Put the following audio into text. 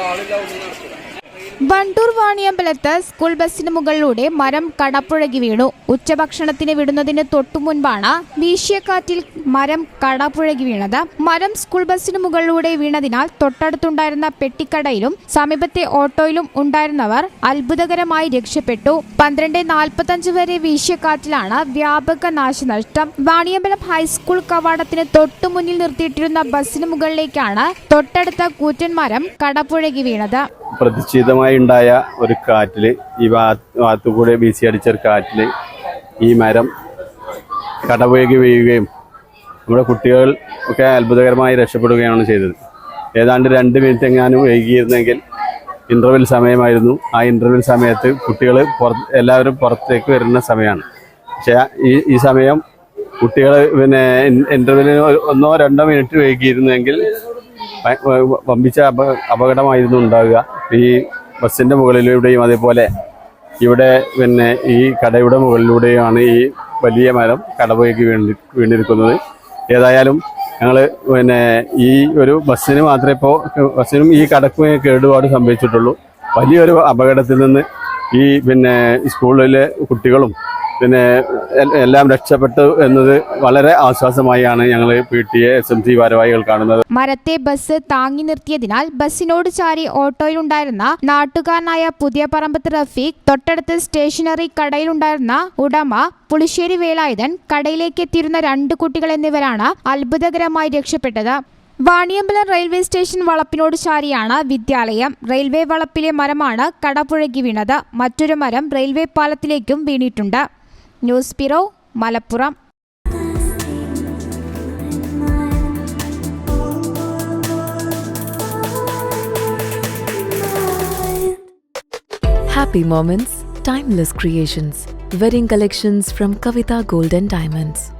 ആളില്ല ഒന്നും നടക്കില്ല വണ്ടൂർ വാണിയമ്പലത്ത് സ്കൂൾ ബസിന് മുകളിലൂടെ മരം കടപുഴകി വീണു. ഉച്ചഭക്ഷണത്തിന് വിടുന്നതിന് തൊട്ടു മുൻപാണ് വീശിയക്കാറ്റിൽ മരം കടപുഴകി വീണത്. മരം സ്കൂൾ ബസിന് മുകളിലൂടെ വീണതിനാൽ തൊട്ടടുത്തുണ്ടായിരുന്ന പെട്ടിക്കടയിലും സമീപത്തെ ഓട്ടോയിലും ഉണ്ടായിരുന്നവർ അത്ഭുതകരമായി രക്ഷപ്പെട്ടു. പന്ത്രണ്ട് നാൽപ്പത്തഞ്ച് വരെ വീശിയക്കാറ്റിലാണ് വ്യാപക നാശനഷ്ടം. വാണിയമ്പലം ഹൈസ്കൂൾ കവാടത്തിന് തൊട്ടു മുന്നിൽ നിർത്തിയിട്ടിരുന്ന ബസിന് മുകളിലേക്കാണ് തൊട്ടടുത്ത കൂറ്റൻ മരം കടപുഴകി വീണത്. പ്രതിഷ്ഠിതമായി ഉണ്ടായ ഒരു കാറ്റിൽ ഈ വാത്തുകൂടെ വീശി അടിച്ച ഒരു കാറ്റിൽ ഈ മരം കടപുഴകി വീഴുകയും നമ്മുടെ കുട്ടികൾ ഒക്കെ അത്ഭുതകരമായി രക്ഷപ്പെടുകയാണ് ചെയ്തത്. ഏതാണ്ട് രണ്ട് മിനിറ്റ് എങ്ങാനും വൈകിയിരുന്നെങ്കിൽ ഇന്റർവെൽ സമയമായിരുന്നു. ആ ഇന്റർവെൽ സമയത്ത് കുട്ടികൾ പുറത്ത് എല്ലാവരും പുറത്തേക്ക് വരുന്ന സമയമാണ്. പക്ഷേ ഈ ഈ സമയം കുട്ടികൾ പിന്നെ ഇന്റർവെല്ലിന് ഒന്നോ രണ്ടോ മിനിറ്റ് വൈകിയിരുന്നെങ്കിൽ വമ്പിച്ച അപ അപകടമായിരുന്നു ഉണ്ടാവുക. ഈ ബസ്സിന്റെ മുകളിലൂടെയും അതേപോലെ ഇവിടെ പിന്നെ ഈ കടയുടെ മുകളിലൂടെയുമാണ് ഈ വലിയ മരം കടപുഴകി വീണ്ടി വീണിരിക്കുന്നത്. ഏതായാലും ഞങ്ങൾ പിന്നെ ഈ ഒരു ബസ്സിന് മാത്രമേ ഇപ്പോൾ ബസ്സിനും ഈ കടക്കും കേടുപാട് സംഭവിച്ചിട്ടുള്ളൂ. വലിയൊരു അപകടത്തിൽ നിന്ന് ഈ പിന്നെ സ്കൂളിലെ കുട്ടികളും പിന്നെ എല്ലാം രക്ഷപ്പെട്ടു എന്നത് വളരെ ആശ്വാസമായാണ് ഞങ്ങൾ P T S M C ഭാരവാഹികൾ കാണുന്നത്. മരത്തെ ബസ് താങ്ങി നിർത്തിയതിനാൽ ബസ്സിനോട് ചാരി ഓട്ടോയിലുണ്ടായിരുന്ന നാട്ടുകാരനായ പുതിയ പറമ്പത്ത് റഫീഖ് തൊട്ടടുത്ത് സ്റ്റേഷനറി കടയിലുണ്ടായിരുന്ന ഉടമ പുളിശ്ശേരി വേലായുധൻ കടയിലേക്ക് എത്തിയിരുന്ന രണ്ട് കുട്ടികൾ എന്നിവരാണ് അത്ഭുതകരമായി രക്ഷപ്പെട്ടത്. വാണിയമ്പലം റെയിൽവേ സ്റ്റേഷൻ വളപ്പിനോട് ചാരിയാണ് വിദ്യാലയം. റെയിൽവേ വളപ്പിലെ മരമാണ് കടപുഴകി വീണത്. മറ്റൊരു മരം റെയിൽവേ പാലത്തിലേക്കും വീണിട്ടുണ്ട്. News bureau Malappuram Happy moments, timeless creations. Wedding collections from Kavita Gold and Diamonds.